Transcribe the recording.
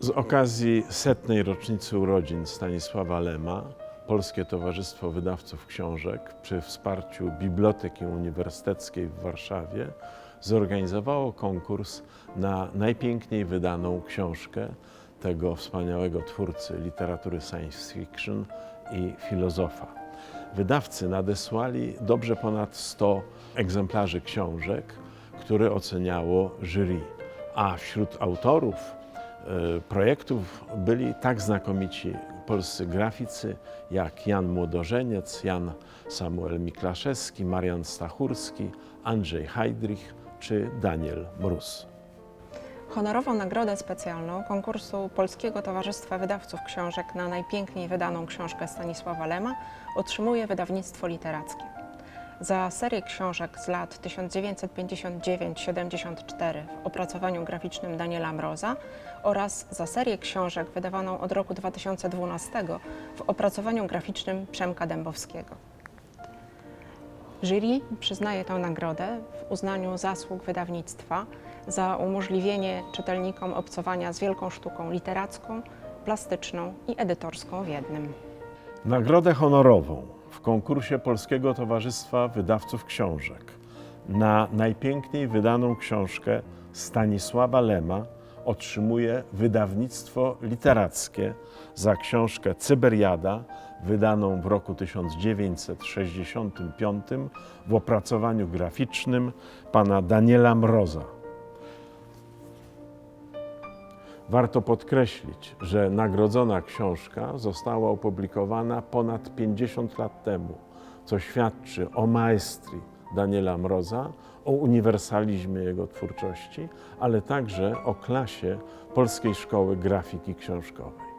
Z okazji setnej rocznicy urodzin Stanisława Lema Polskie Towarzystwo Wydawców Książek przy wsparciu Biblioteki Uniwersyteckiej w Warszawie zorganizowało konkurs na najpiękniej wydaną książkę tego wspaniałego twórcy literatury science fiction i filozofa. Wydawcy nadesłali dobrze ponad 100 egzemplarzy książek, które oceniało jury, a wśród autorów projektów byli tak znakomici polscy graficy jak Jan Młodożeniec, Jan Samuel Miklaszewski, Marian Stachurski, Andrzej Heidrich czy Daniel Mróz. Honorową nagrodę specjalną konkursu Polskiego Towarzystwa Wydawców Książek na najpiękniej wydaną książkę Stanisława Lema otrzymuje wydawnictwo literackie. Za serię książek z lat 1959-74 w opracowaniu graficznym Daniela Mroza oraz za serię książek wydawaną od roku 2012 w opracowaniu graficznym Przemka Dębowskiego. Jury przyznaje tę nagrodę w uznaniu zasług wydawnictwa za umożliwienie czytelnikom obcowania z wielką sztuką literacką, plastyczną i edytorską w jednym. Nagrodę honorową konkursie Polskiego Towarzystwa Wydawców Książek na najpiękniej wydaną książkę Stanisława Lema otrzymuje wydawnictwo literackie za książkę Cyberiada, wydaną w roku 1965 w opracowaniu graficznym pana Daniela Mroza. Warto podkreślić, że nagrodzona książka została opublikowana ponad 50 lat temu, co świadczy o maestrii Daniela Mroza, o uniwersalizmie jego twórczości, ale także o klasie Polskiej Szkoły Grafiki Książkowej.